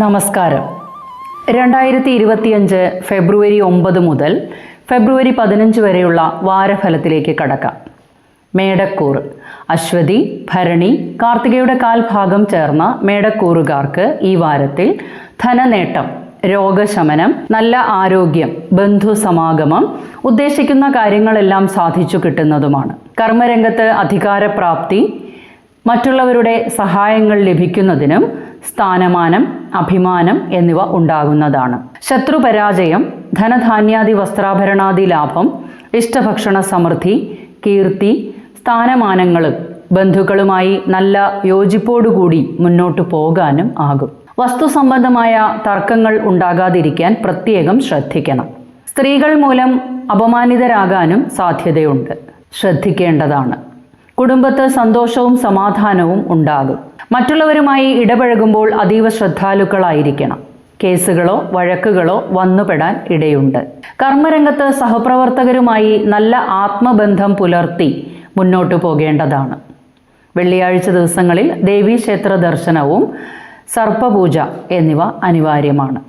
നമസ്കാരം. രണ്ടായിരത്തി ഇരുപത്തിയഞ്ച് ഫെബ്രുവരി ഒമ്പത് മുതൽ ഫെബ്രുവരി പതിനഞ്ച് വരെയുള്ള വാരഫലത്തിലേക്ക് കടക്കാം. മേടക്കൂർ. അശ്വതി ഭരണി കാർത്തികയുടെ കാൽഭാഗം ചേർന്ന മേടക്കൂറുകാർക്ക് ഈ വാരത്തിൽ ധനനേട്ടം രോഗശമനം നല്ല ആരോഗ്യം ബന്ധുസമാഗമം ഉദ്ദേശിക്കുന്ന കാര്യങ്ങളെല്ലാം സാധിച്ചു കിട്ടുന്നതുമാണ്. കർമ്മരംഗത്ത് അധികാരപ്രാപ്തി മറ്റുള്ളവരുടെ സഹായങ്ങൾ ലഭിക്കുന്നതിനും സ്ഥാനമാനം അഭിമാനം എന്നിവ ഉണ്ടാകുന്നതാണ്. ശത്രുപരാജയം ധനധാന്യാദി വസ്ത്രാഭരണാദി ലാഭം ഇഷ്ടഭക്ഷണ സമൃദ്ധി കീർത്തി സ്ഥാനമാനങ്ങൾ ബന്ധുക്കളുമായി നല്ല യോജിപ്പോടുകൂടി മുന്നോട്ടു പോകാനും ആകും. വസ്തു സംബന്ധമായ തർക്കങ്ങൾ ഉണ്ടാകാതിരിക്കാൻ പ്രത്യേകം ശ്രദ്ധിക്കണം. സ്ത്രീകൾ മൂലം അപമാനിതരാകാനും സാധ്യതയുണ്ട്. ശ്രദ്ധിക്കേണ്ടതാണ്. കുടുംബത്ത് സന്തോഷവും സമാധാനവും ഉണ്ടാകും. മറ്റുള്ളവരുമായി ഇടപഴകുമ്പോൾ അതീവ ശ്രദ്ധാലുക്കളായിരിക്കണം. കേസുകളോ വഴക്കുകളോ വന്നുപെടാൻ ഇടയുണ്ട്. കർമ്മരംഗത്ത് സഹപ്രവർത്തകരുമായി നല്ല ആത്മബന്ധം പുലർത്തി മുന്നോട്ടു പോകേണ്ടതാണ്. വെള്ളിയാഴ്ച ദിവസങ്ങളിൽ ദേവീക്ഷേത്ര ദർശനവും സർപ്പപൂജ എന്നിവ അനിവാര്യമാണ്.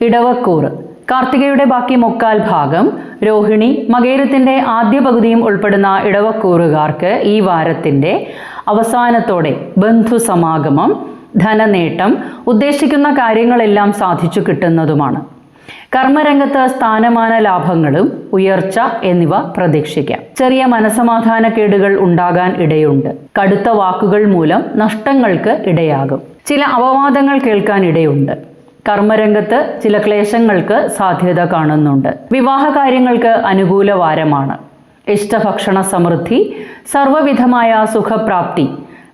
ഇടവക്കൂറ് കാർത്തികയുടെ ബാക്കി മുക്കാൽ ഭാഗം രോഹിണി മകേരത്തിന്റെ ആദ്യ പകുതിയും ഉൾപ്പെടുന്ന ഇടവക്കൂറുകാർക്ക് ഈ വാരത്തിന്റെ അവസാനത്തോടെ ബന്ധു സമാഗമം ധനനേട്ടം ഉദ്ദേശിക്കുന്ന കാര്യങ്ങളെല്ലാം സാധിച്ചു കിട്ടുന്നതുമാണ്. കർമ്മരംഗത്ത് സ്ഥാനമാന ലാഭങ്ങളും ഉയർച്ച എന്നിവ പ്രതീക്ഷിക്കാം. ചെറിയ മനസമാധാനക്കേടുകൾ ഉണ്ടാകാൻ ഇടയുണ്ട്. കടുത്ത വാക്കുകൾ മൂലം നഷ്ടങ്ങൾക്ക് ഇടയാകും. ചില അപവാദങ്ങൾ കേൾക്കാൻ ഇടയുണ്ട്. കർമ്മരംഗത്ത് ചില ക്ലേശങ്ങൾക്ക് സാധ്യത കാണുന്നുണ്ട്. വിവാഹ കാര്യങ്ങൾക്ക് അനുകൂല വാരമാണ്. ഇഷ്ടഭക്ഷണ സമൃദ്ധി സർവവിധമായ സുഖപ്രാപ്തി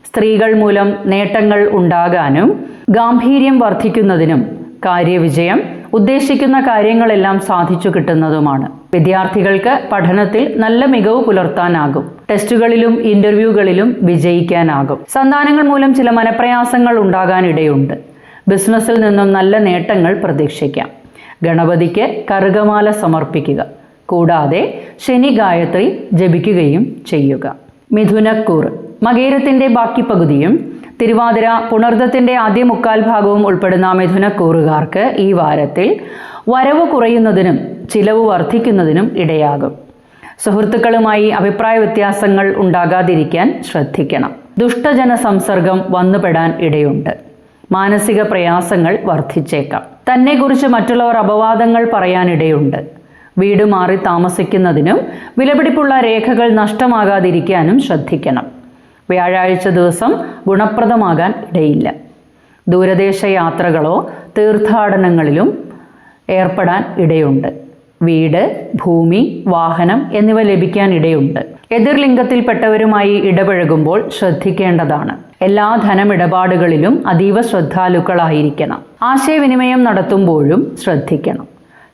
സ്ത്രീകൾ മൂലം നേട്ടങ്ങൾ ഉണ്ടാകാനും ഗാംഭീര്യം വർദ്ധിക്കുന്നതിനും കാര്യവിജയം ഉദ്ദേശിക്കുന്ന കാര്യങ്ങളെല്ലാം സാധിച്ചു കിട്ടുന്നതുമാണ്. വിദ്യാർത്ഥികൾക്ക് പഠനത്തിൽ നല്ല മികവ് പുലർത്താനാകും. ടെസ്റ്റുകളിലും ഇന്റർവ്യൂകളിലും വിജയിക്കാനാകും. സന്താനങ്ങൾ മൂലം ചില മനപ്രയാസങ്ങൾ ഉണ്ടാകാൻ ഇടയുണ്ട് ബിസിനസ്സിൽ നിന്നും നല്ല നേട്ടങ്ങൾ പ്രതീക്ഷിക്കാം. ഗണപതിക്ക് കറുകമാല സമർപ്പിക്കുക. കൂടാതെ ശനി ഗായത്രി ജപിക്കുകയും ചെയ്യുക. മിഥുനക്കൂർ മകേരത്തിന്റെ ബാക്കി പകുതിയും തിരുവാതിര പുണർദത്തിന്റെ ആദ്യ മുക്കാൽ ഭാഗവും ഉൾപ്പെടുന്ന മിഥുനക്കൂറുകാർക്ക് ഈ വാരത്തിൽ വരവ് കുറയുന്നതിനും ചിലവ് വർദ്ധിക്കുന്നതിനും ഇടയാകും. സുഹൃത്തുക്കളുമായി അഭിപ്രായ വ്യത്യാസങ്ങൾ ഉണ്ടാകാതിരിക്കാൻ ശ്രദ്ധിക്കണം. ദുഷ്ടജന സംസർഗം വന്നുപെടാൻ ഇടയുണ്ട്. മാനസിക പ്രയാസങ്ങൾ വർദ്ധിച്ചേക്കാം. തന്നെക്കുറിച്ച് മറ്റുള്ളവർ അപവാദങ്ങൾ പറയാനിടയുണ്ട്. വീട് മാറി താമസിക്കുന്നതിനും വിലപിടിപ്പുള്ള രേഖകൾ നഷ്ടമാകാതിരിക്കാനും ശ്രദ്ധിക്കണം. വ്യാഴാഴ്ച ദിവസം ഗുണപ്രദമാകാൻ ഇടയില്ല. ദൂരദേശ യാത്രകളോ തീർത്ഥാടനങ്ങളിലും ഏർപ്പെടാൻ ഇടയുണ്ട്. വീട് ഭൂമി വാഹനം എന്നിവ ലഭിക്കാൻ ഇടയുണ്ട്. എതിർലിംഗത്തിൽപ്പെട്ടവരുമായി ഇടപഴകുമ്പോൾ ശ്രദ്ധിക്കേണ്ടതാണ്. എല്ലാ ധനമിടപാടുകളിലും അതീവ ശ്രദ്ധാലുക്കളായിരിക്കണം. ആശയവിനിമയം നടത്തുമ്പോഴും ശ്രദ്ധിക്കണം.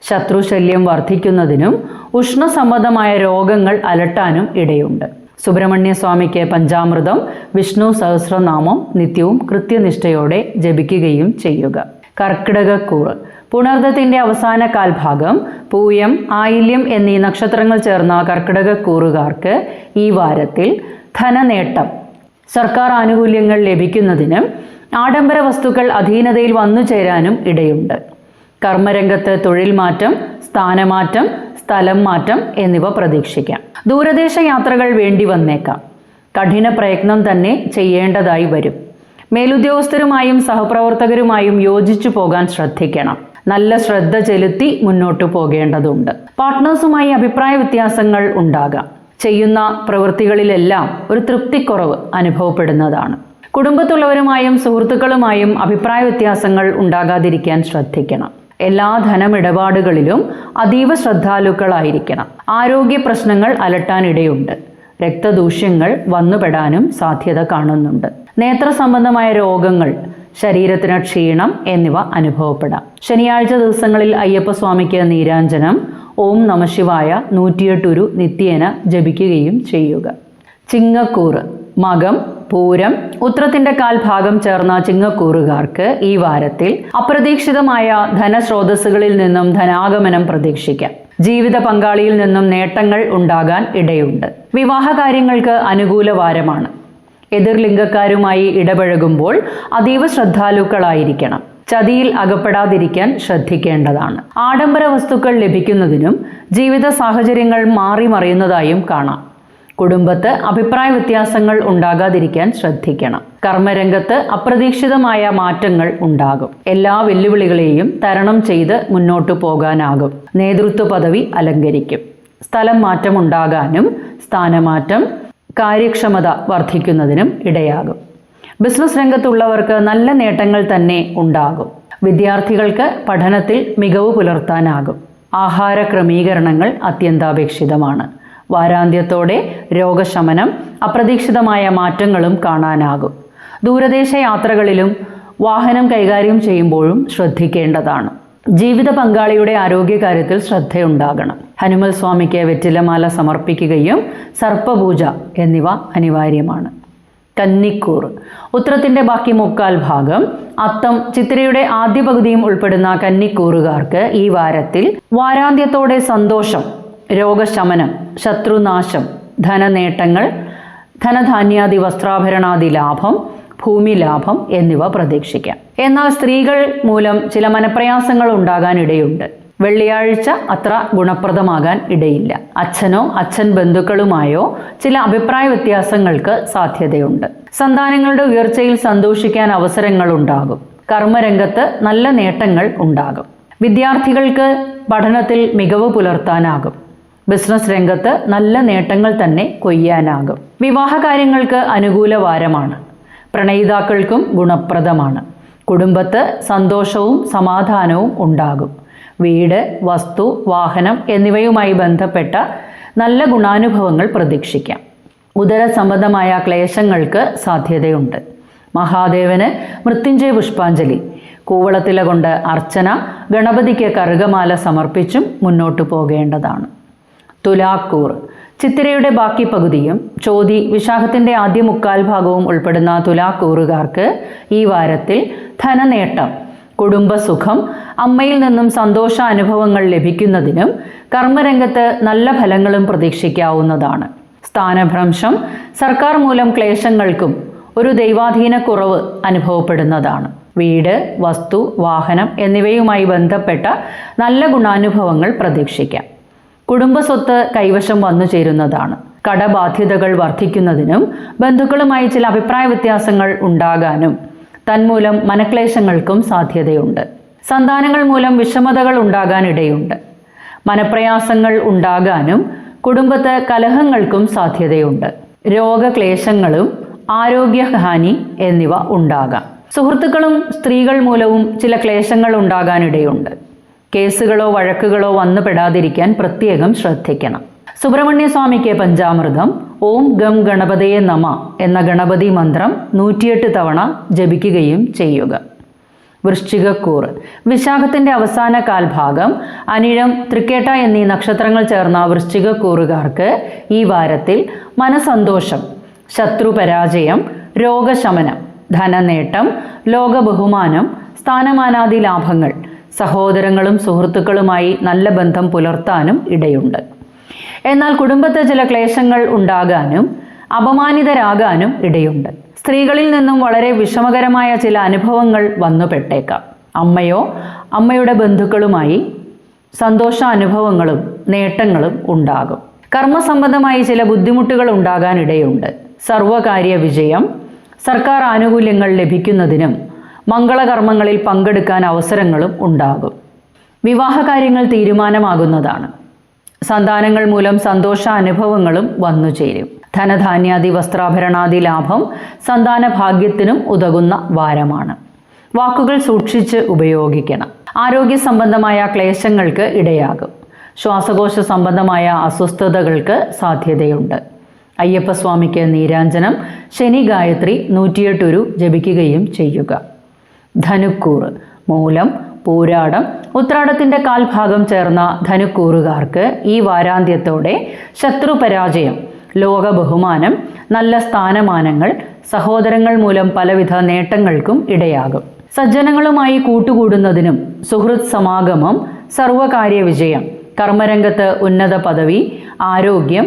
ശത്രുശല്യം വർദ്ധിക്കുന്നതിനും ഉഷ്ണസംബന്ധമായ രോഗങ്ങൾ അലട്ടാനും ഇടയുണ്ട്. സുബ്രഹ്മണ്യ സ്വാമിക്ക് പഞ്ചാമൃതം വിഷ്ണു സഹസ്രനാമം നിത്യവും കൃത്യനിഷ്ഠയോടെ ജപിക്കുകയും ചെയ്യുക. കർക്കിടകക്കൂറ്. പുണർദത്തിന്റെ അവസാന കാൽഭാഗം പൂയം ആയില്യം എന്നീ നക്ഷത്രങ്ങൾ ചേർന്ന കർക്കിടകക്കൂറുകാർക്ക് ഈ വാരത്തിൽ ധനനേട്ടം സർക്കാർ ആനുകൂല്യങ്ങൾ ലഭിക്കുന്നതിനും ആഡംബര വസ്തുക്കൾ അധീനതയിൽ വന്നു ചേരാനും ഇടയുണ്ട്. കർമ്മരംഗത്ത് തൊഴിൽ മാറ്റം സ്ഥാനമാറ്റം സ്ഥലം മാറ്റം എന്നിവ പ്രതീക്ഷിക്കാം. ദൂരദേശ യാത്രകൾ വേണ്ടി വന്നേക്കാം. കഠിന പ്രയത്നം തന്നെ ചെയ്യേണ്ടതായി വരും. മേലുദ്യോഗസ്ഥരുമായും സഹപ്രവർത്തകരുമായും യോജിച്ചു പോകാൻ ശ്രദ്ധിക്കണം. നല്ല ശ്രദ്ധ ചെലുത്തി മുന്നോട്ടു പോകേണ്ടതുണ്ട്. പാർട്ട്നേഴ്സുമായി അഭിപ്രായ വ്യത്യാസങ്ങൾ ഉണ്ടാകാം. ചെയ്യുന്ന പ്രവൃത്തികളിലെല്ലാം ഒരു തൃപ്തിക്കുറവ് അനുഭവപ്പെടുന്നതാണ്. കുടുംബത്തുള്ളവരുമായും സുഹൃത്തുക്കളുമായും അഭിപ്രായ വ്യത്യാസങ്ങൾ ഉണ്ടാകാതിരിക്കാൻ ശ്രദ്ധിക്കണം. എല്ലാ ധനമിടപാടുകളിലും അതീവ ശ്രദ്ധാലുക്കളായിരിക്കണം. ആരോഗ്യ പ്രശ്നങ്ങൾ അലട്ടാനിടയുണ്ട്. രക്തദൂഷ്യങ്ങൾ വന്നുപെടാനും സാധ്യത കാണുന്നുണ്ട്. നേത്ര സംബന്ധമായ രോഗങ്ങൾ ശരീരത്തിന് ക്ഷീണം എന്നിവ അനുഭവപ്പെടാം. ശനിയാഴ്ച ദിവസങ്ങളിൽ അയ്യപ്പസ്വാമിക്ക് നീരാഞ്ജനം ഓം നമശിവായ നൂറ്റിയെട്ടുരു നിത്യേന ജപിക്കുകയും ചെയ്യുക. ചിങ്ങക്കൂറ് മകം പൂരം ഉത്രത്തിന്റെ കാൽഭാഗം ചേർന്ന ചിങ്ങക്കൂറുകാർക്ക് ഈ വാരത്തിൽ അപ്രതീക്ഷിതമായ ധനസ്രോതസ്സുകളിൽ നിന്നും ധനാഗമനം പ്രതീക്ഷിക്കാം. ജീവിത പങ്കാളിയിൽ നിന്നും നേട്ടങ്ങൾ ഉണ്ടാകാൻ ഇടയുണ്ട്. വിവാഹ കാര്യങ്ങൾക്ക് അനുകൂല വാരമാണ്. എതിർലിംഗക്കാരുമായി ഇടപഴകുമ്പോൾ അതീവ ശ്രദ്ധാലുക്കളായിരിക്കണം. ചതിയിൽ അകപ്പെടാതിരിക്കാൻ ശ്രദ്ധിക്കേണ്ടതാണ്. ആഡംബര വസ്തുക്കൾ ലഭിക്കുന്നതിനും ജീവിത സാഹചര്യങ്ങൾ മാറി മറിയുന്നതായും കാണാം. കുടുംബത്ത് അഭിപ്രായ വ്യത്യാസങ്ങൾ ഉണ്ടാകാതിരിക്കാൻ ശ്രദ്ധിക്കണം. കർമ്മരംഗത്ത് അപ്രതീക്ഷിതമായ മാറ്റങ്ങൾ ഉണ്ടാകും. എല്ലാ വെല്ലുവിളികളെയും തരണം ചെയ്ത് മുന്നോട്ടു പോകാനാകും. നേതൃത്വ പദവി അലങ്കരിക്കും. സ്ഥലം മാറ്റം ഉണ്ടാകാനും സ്ഥാനമാറ്റം കാര്യക്ഷമത വർദ്ധിക്കുന്നതിനും ഇടയാകും. ബിസിനസ് രംഗത്തുള്ളവർക്ക് നല്ല നേട്ടങ്ങൾ തന്നെ ഉണ്ടാകും. വിദ്യാർത്ഥികൾക്ക് പഠനത്തിൽ മികവ് പുലർത്താനാകും. ആഹാര ക്രമീകരണങ്ങൾ അത്യന്താപേക്ഷിതമാണ്. വാരാന്ത്യത്തോടെ രോഗശമനം അപ്രതീക്ഷിതമായ മാറ്റങ്ങളും കാണാനാകും. ദൂരദേശ യാത്രകളിലും വാഹനം കൈകാര്യം ചെയ്യുമ്പോഴും ശ്രദ്ധിക്കേണ്ടതാണ്. ജീവിത പങ്കാളിയുടെ ആരോഗ്യകാര്യത്തിൽ ശ്രദ്ധയുണ്ടാകണം. ഹനുമൽ സ്വാമിക്ക് വെറ്റിലമാല സമർപ്പിക്കുകയും സർപ്പപൂജ എന്നിവ അനിവാര്യമാണ്. കന്നിക്കൂർ. ഉത്രത്തിന്റെ ബാക്കി മുക്കാൽ ഭാഗം അത്തം ചിത്രയുടെ ആദ്യ പകുതിയും ഉൾപ്പെടുന്ന കന്നിക്കൂറുകാർക്ക് ഈ വാരത്തിൽ വാരാന്ത്യത്തോടെ സന്തോഷം രോഗശമനം ശത്രുനാശം ധനനേട്ടങ്ങൾ ധനധാന്യാദി വസ്ത്രാഭരണാദി ലാഭം ഭൂമി ലാഭം എന്നിവ പ്രതീക്ഷിക്കാം. എന്നാൽ സ്ത്രീകൾ മൂലം ചില മനപ്രയാസങ്ങൾ ഉണ്ടാകാനിടയുണ്ട്. വെള്ളിയാഴ്ച അത്ര ഗുണപ്രദമാകാൻ ഇടയില്ല. അച്ഛനോ അച്ഛൻ ബന്ധുക്കളുമായോ ചില അഭിപ്രായ വ്യത്യാസങ്ങൾക്ക് സാധ്യതയുണ്ട്. സന്താനങ്ങളുടെ ഉയർച്ചയിൽ സന്തോഷിക്കാൻ അവസരങ്ങൾ ഉണ്ടാകും കർമ്മരംഗത്ത് നല്ല നേട്ടങ്ങൾ ഉണ്ടാകും. വിദ്യാർത്ഥികൾക്ക് പഠനത്തിൽ മികവ് പുലർത്താനാകും. ബിസിനസ് രംഗത്ത് നല്ല നേട്ടങ്ങൾ തന്നെ കൊയ്യാനാകും. വിവാഹ കാര്യങ്ങൾക്ക് അനുകൂല വാരമാണ്. പ്രണയിതാക്കൾക്കും ഗുണപ്രദമാണ്. കുടുംബത്ത് സന്തോഷവും സമാധാനവും ഉണ്ടാകും. വീട് വസ്തു വാഹനം എന്നിവയുമായി ബന്ധപ്പെട്ട നല്ല ഗുണാനുഭവങ്ങൾ പ്രതീക്ഷിക്കാം. ഉദര സംബന്ധമായ ക്ലേശങ്ങൾക്ക് സാധ്യതയുണ്ട്. മഹാദേവന് മൃത്യുഞ്ജയ പുഷ്പാഞ്ജലി. കൂവളത്തില കൊണ്ട് അർച്ചന ഗണപതിക്ക് കറുകമാല സമർപ്പിച്ചും മുന്നോട്ടു പോകേണ്ടതാണ്. തുലാക്കൂർ. ചിത്തിരയുടെ ബാക്കി പകുതിയും ചോതി വിശാഖത്തിന്റെ ആദ്യ മുക്കാൽ ഭാഗവും ഉൾപ്പെടുന്ന തുലാക്കൂറുകാർക്ക് ഈ വാരത്തിൽ ധനനേട്ടം കുടുംബസുഖം അമ്മയിൽ നിന്നും സന്തോഷ അനുഭവങ്ങൾ ലഭിക്കുന്നതിനും കർമ്മരംഗത്ത് നല്ല ഫലങ്ങളും പ്രതീക്ഷിക്കാവുന്നതാണ്. സ്ഥാനഭ്രംശം സർക്കാർ മൂലം ക്ലേശങ്ങൾക്കും ഒരു ദൈവാധീന കുറവ് അനുഭവപ്പെടുന്നതാണ്. വീട് വസ്തു വാഹനം എന്നിവയുമായി ബന്ധപ്പെട്ട നല്ല ഗുണാനുഭവങ്ങൾ പ്രതീക്ഷിക്കാം. കുടുംബസ്വത്ത് കൈവശം വന്നു ചേരുന്നതാണ്. കടബാധ്യതകൾ വർദ്ധിക്കുന്നതിനും ബന്ധുക്കളുമായി ചില അഭിപ്രായ വ്യത്യാസങ്ങൾ ഉണ്ടാകാനും തന്മൂലം മനക്ലേശങ്ങൾക്കും സാധ്യതയുണ്ട്. സന്താനങ്ങൾ മൂലം വിഷമതകൾ ഉണ്ടാകാനിടയുണ്ട്. മനപ്രയാസങ്ങൾ ഉണ്ടാകാനും കുടുംബത്തെ കലഹങ്ങൾക്കും സാധ്യതയുണ്ട്. രോഗക്ലേശങ്ങളും ആരോഗ്യഹാനി എന്നിവ ഉണ്ടാകാം. സുഹൃത്തുക്കളും സ്ത്രീകൾ മൂലവും ചില ക്ലേശങ്ങൾ ഉണ്ടാകാനിടയുണ്ട്. കേസുകളോ വഴക്കുകളോ വന്നു പെടാതിരിക്കാൻ പ്രത്യേകം ശ്രദ്ധിക്കണം. സുബ്രഹ്മണ്യ സ്വാമിക്ക് പഞ്ചാമൃതം ഓം ഗം ഗണപതയെ നമ എന്ന ഗണപതി മന്ത്രം നൂറ്റിയെട്ട് തവണ ജപിക്കുകയും ചെയ്യുക. വൃശ്ചികക്കൂർ. വിശാഖത്തിന്റെ അവസാന കാൽഭാഗം അനിഴം തൃക്കേട്ട എന്നീ നക്ഷത്രങ്ങൾ ചേർന്ന വൃശ്ചികക്കൂറുകാർക്ക് ഈ വാരത്തിൽ മനസന്തോഷം ശത്രുപരാജയം രോഗശമനം ധനനേട്ടം ലോകബഹുമാനം സ്ഥാനമാനാദി ലാഭങ്ങൾ സഹോദരങ്ങളും സുഹൃത്തുക്കളുമായി നല്ല ബന്ധം പുലർത്താനും ഇടയുണ്ട്. എന്നാൽ കുടുംബത്തെ ചില ക്ലേശങ്ങൾ ഉണ്ടാകാനും അപമാനിതരാകാനും ഇടയുണ്ട്. സ്ത്രീകളിൽ നിന്നും വളരെ വിഷമകരമായ ചില അനുഭവങ്ങൾ വന്നുപെട്ടേക്കാം. അമ്മയോ അമ്മയുടെ ബന്ധുക്കളുമായി സന്തോഷാനുഭവങ്ങളും നേട്ടങ്ങളും ഉണ്ടാകും. കർമ്മസംബന്ധമായി ചില ബുദ്ധിമുട്ടുകൾ ഉണ്ടാകാനിടയുണ്ട്. സർവകാര്യ വിജയം സർക്കാർ ആനുകൂല്യങ്ങൾ ലഭിക്കുന്നതിനും മംഗളകർമ്മങ്ങളിൽ പങ്കെടുക്കാൻ അവസരങ്ങളും ഉണ്ടാകും. വിവാഹകാര്യങ്ങൾ തീരുമാനമാകുന്നതാണ്. സന്താനങ്ങൾ മൂലം സന്തോഷ അനുഭവങ്ങളും വന്നു ചേരും. ധനധാന്യാദി വസ്ത്രാഭരണാദി ലാഭം സന്താന ഭാഗ്യത്തിനും ഉതകുന്ന വാരമാണ്. വാക്കുകൾ സൂക്ഷിച്ച് ഉപയോഗിക്കണം. ആരോഗ്യ സംബന്ധമായ ക്ലേശങ്ങൾക്ക് ഇടയാകും. ശ്വാസകോശ സംബന്ധമായ അസ്വസ്ഥതകൾക്ക് സാധ്യതയുണ്ട്. അയ്യപ്പസ്വാമിക്ക് നീരാഞ്ജനം ശനി ഗായത്രി നൂറ്റിയെട്ടുരു ജപിക്കുകയും ചെയ്യുക. ധനുക്കൂറ് മൂലം പൂരാടം. ഉത്രാടത്തിന്റെ കാൽഭാഗം ചേർന്ന ധനുക്കൂറുകാർക്ക് ഈ വാരാന്ത്യത്തോടെ ശത്രു പരാജയം ലോക ബഹുമാനം നല്ല സ്ഥാനമാനങ്ങൾ സഹോദരങ്ങൾ മൂലം പലവിധ നേട്ടങ്ങൾക്കും ഇടയാകും. സജ്ജനങ്ങളുമായി കൂട്ടുകൂടുന്നതിനും സുഹൃത് സമാഗമം സർവകാര്യ വിജയം കർമ്മരംഗത്ത് ഉന്നത പദവി ആരോഗ്യം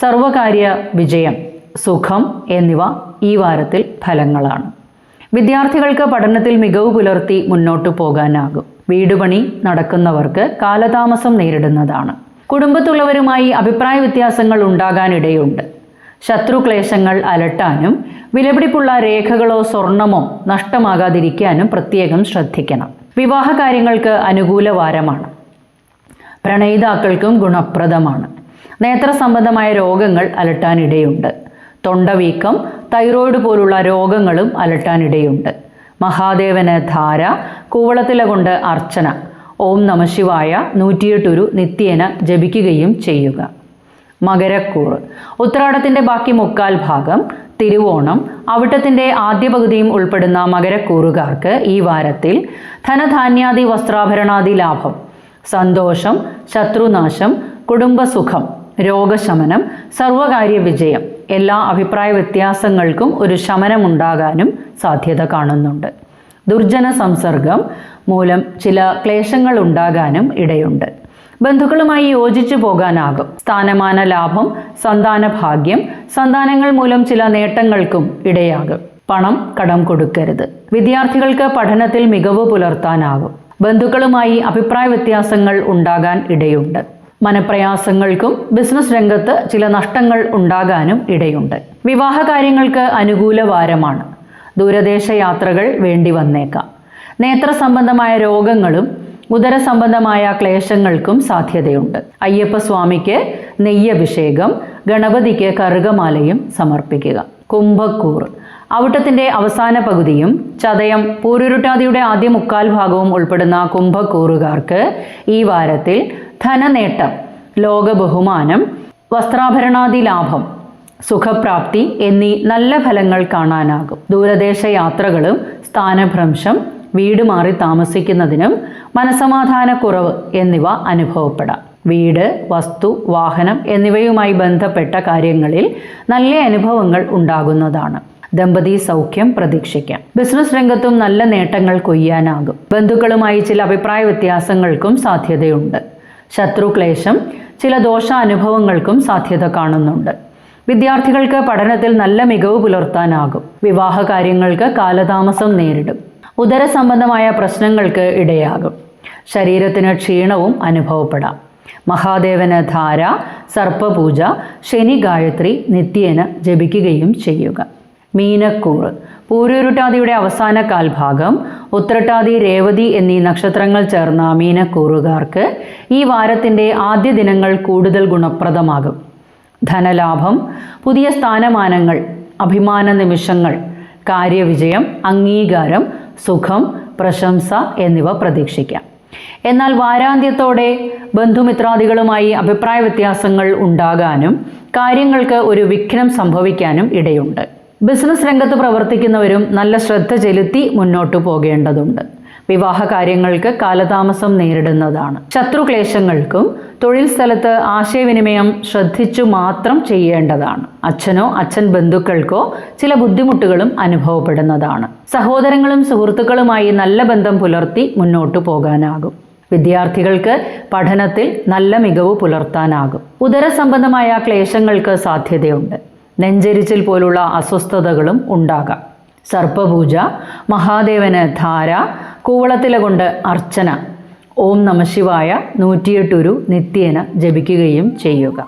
സർവകാര്യ വിജയം സുഖം എന്നിവ ഈ വാരത്തിൽ ഫലങ്ങളാണ്. വിദ്യാർത്ഥികൾക്ക് പഠനത്തിൽ മികവ് പുലർത്തി മുന്നോട്ടു പോകാനാകും. വീടുപണി നടക്കുന്നവർക്ക് കാലതാമസം നേരിടുന്നതാണ്. കുടുംബത്തുള്ളവരുമായി അഭിപ്രായ വ്യത്യാസങ്ങൾ ഉണ്ടാകാനിടയുണ്ട്. ശത്രുക്ലേശങ്ങൾ അലട്ടാനും വിലപിടിപ്പുള്ള രേഖകളോ സ്വർണമോ നഷ്ടമാകാതിരിക്കാനും പ്രത്യേകം ശ്രദ്ധിക്കണം. വിവാഹ കാര്യങ്ങൾക്ക് അനുകൂല വാരമാണ്. പ്രണയിതാക്കൾക്കും ഗുണപ്രദമാണ്. നേത്ര സംബന്ധമായ രോഗങ്ങൾ അലട്ടാനിടയുണ്ട്. തൊണ്ടവീക്കം തൈറോയ്ഡ് പോലുള്ള രോഗങ്ങളും അലട്ടാനിടയുണ്ട്. മഹാദേവന് ധാര കൂവളത്തില കൊണ്ട് അർച്ചന ഓം നമശിവായ നൂറ്റിയെട്ടൊരു നിത്യേന ജപിക്കുകയും ചെയ്യുക. മകരക്കൂറ് ഉത്രാടത്തിന്റെ ബാക്കി മുക്കാൽ ഭാഗം തിരുവോണം. അവിട്ടത്തിന്റെ ആദ്യ പകുതിയും ഉൾപ്പെടുന്ന മകരക്കൂറുകാർക്ക് ഈ വാരത്തിൽ ധനധാന്യാദി വസ്ത്രാഭരണാദി ലാഭം സന്തോഷം ശത്രുനാശം കുടുംബസുഖം രോഗശമനം സർവകാര്യ വിജയം എല്ലാ അഭിപ്രായ വ്യത്യാസങ്ങൾക്കും ഒരു ശമനമുണ്ടാകാനും സാധ്യത കാണുന്നുണ്ട്. ദുർജന സംസർഗം മൂലം ചില ക്ലേശങ്ങൾ ഉണ്ടാകാനും ഇടയുണ്ട്. ബന്ധുക്കളുമായി യോജിച്ചു പോകാനാകും. സ്ഥാനമാന ലാഭം സന്താന ഭാഗ്യം സന്താനങ്ങൾ മൂലം ചില നേട്ടങ്ങൾക്കും ഇടയാകും. പണം കടം കൊടുക്കരുത്. വിദ്യാർത്ഥികൾക്ക് പഠനത്തിൽ മികവ് പുലർത്താനാകും. ബന്ധുക്കളുമായി അഭിപ്രായ വ്യത്യാസങ്ങൾ ഉണ്ടാകാൻ ഇടയുണ്ട്. മനപ്രയാസങ്ങൾക്കും ബിസിനസ് രംഗത്ത് ചില നഷ്ടങ്ങൾ ഉണ്ടാകാനും ഇടയുണ്ട്. വിവാഹ കാര്യങ്ങൾക്ക് അനുകൂല വാരമാണ്. ദൂരദേശ യാത്രകൾ വേണ്ടി വന്നേക്കാം. നേത്ര സംബന്ധമായ രോഗങ്ങളും ഉദര സംബന്ധമായ ക്ലേശങ്ങൾക്കും സാധ്യതയുണ്ട്. അയ്യപ്പസ്വാമിക്ക് നെയ്യഭിഷേകം ഗണപതിക്ക് കറുകമാലയും സമർപ്പിക്കുക. കുംഭക്കൂർ അവിട്ടത്തിന്റെ അവസാന പകുതിയും ചതയം പൂരുരുട്ടാതിയുടെ ആദ്യ മുക്കാൽ ഭാഗവും ഉൾപ്പെടുന്ന കുംഭക്കൂറുകാർക്ക് ഈ വാരത്തിൽ ധനനേട്ടം ലോക ബഹുമാനം വസ്ത്രാഭരണാദി ലാഭം സുഖപ്രാപ്തി എന്നീ നല്ല ഫലങ്ങൾ കാണാനാകും. ദൂരദേശ യാത്രകളും സ്ഥാനഭ്രംശം വീട് മാറി താമസിക്കുന്നതിനും മനസമാധാനക്കുറവ് എന്നിവ അനുഭവപ്പെടാം. വീട് വസ്തു വാഹനം എന്നിവയുമായി ബന്ധപ്പെട്ട കാര്യങ്ങളിൽ നല്ല അനുഭവങ്ങൾ ഉണ്ടാകുന്നതാണ്. ദമ്പതി സൗഖ്യം പ്രതീക്ഷിക്കാം. ബിസിനസ് രംഗത്തും നല്ല നേട്ടങ്ങൾ കൊയ്യാനാകും. ബന്ധുക്കളുമായി ചില അഭിപ്രായ വ്യത്യാസങ്ങൾക്കും സാധ്യതയുണ്ട്. ശത്രുക്ലേശം ചില ദോഷാനുഭവങ്ങൾക്കും സാധ്യത കാണുന്നുണ്ട്. വിദ്യാർത്ഥികൾക്ക് പഠനത്തിൽ നല്ല മികവ് പുലർത്താനാകും. വിവാഹ കാര്യങ്ങൾക്ക് കാലതാമസം നേരിടും. ഉദര സംബന്ധമായ പ്രശ്നങ്ങൾക്ക് ഇടയാകും. ശരീരത്തിന് ക്ഷീണവും അനുഭവപ്പെടാം. മഹാദേവന് ധാര സർപ്പപൂജ ശനി ഗായത്രി നിത്യേന ജപിക്കുകയും ചെയ്യുക. മീനക്കൂറ് പൂരൂരുട്ടാതിയുടെ അവസാന കാൽഭാഗം ഉത്രട്ടാതി രേവതി എന്നീ നക്ഷത്രങ്ങൾ ചേർന്ന മീനക്കൂറുകാർക്ക് ഈ വാരത്തിന്റെ ആദ്യ ദിനങ്ങൾ കൂടുതൽ ഗുണപ്രദമാകും. ധനലാഭം പുതിയ സ്ഥാനമാനങ്ങൾ അഭിമാന നിമിഷങ്ങൾ കാര്യവിജയം അംഗീകാരം സുഖം പ്രശംസ എന്നിവ പ്രതീക്ഷിക്കാം. എന്നാൽ വാരാന്ത്യത്തോടെ ബന്ധുമിത്രാദികളുമായി അഭിപ്രായ വ്യത്യാസങ്ങൾ ഉണ്ടാകാനും കാര്യങ്ങൾക്ക് ഒരു വിഘ്നം സംഭവിക്കാനും ഇടയുണ്ട്. ബിസിനസ് രംഗത്ത് പ്രവർത്തിക്കുന്നവരും നല്ല ശ്രദ്ധ ചെലുത്തി മുന്നോട്ടു പോകേണ്ടതുണ്ട്. വിവാഹ കാര്യങ്ങൾക്ക് കാലതാമസം നേരിടുന്നതാണ്. ശത്രുക്ലേശങ്ങൾക്കും തൊഴിൽ സ്ഥലത്ത് ആശയവിനിമയം ശ്രദ്ധിച്ചു മാത്രം ചെയ്യേണ്ടതാണ്. അച്ഛനോ അച്ഛൻ ബന്ധുക്കൾക്കോ ചില ബുദ്ധിമുട്ടുകളും അനുഭവപ്പെടുന്നതാണ്. സഹോദരങ്ങളും സുഹൃത്തുക്കളുമായി നല്ല ബന്ധം പുലർത്തി മുന്നോട്ടു പോകാനാകും. വിദ്യാർത്ഥികൾക്ക് പഠനത്തിൽ നല്ല മികവ് പുലർത്താനാകും. ഉദര സംബന്ധമായ ക്ലേശങ്ങൾക്ക് സാധ്യതയുണ്ട്. നെഞ്ചരിച്ചിൽ പോലുള്ള അസ്വസ്ഥതകളും ഉണ്ടാകാം. സർപ്പപൂജ മഹാദേവന് ധാര കൂവളത്തില കൊണ്ട് അർച്ചന ഓം നമശിവായ നൂറ്റിയെട്ടൊരു നിത്യേന ജപിക്കുകയും ചെയ്യുക.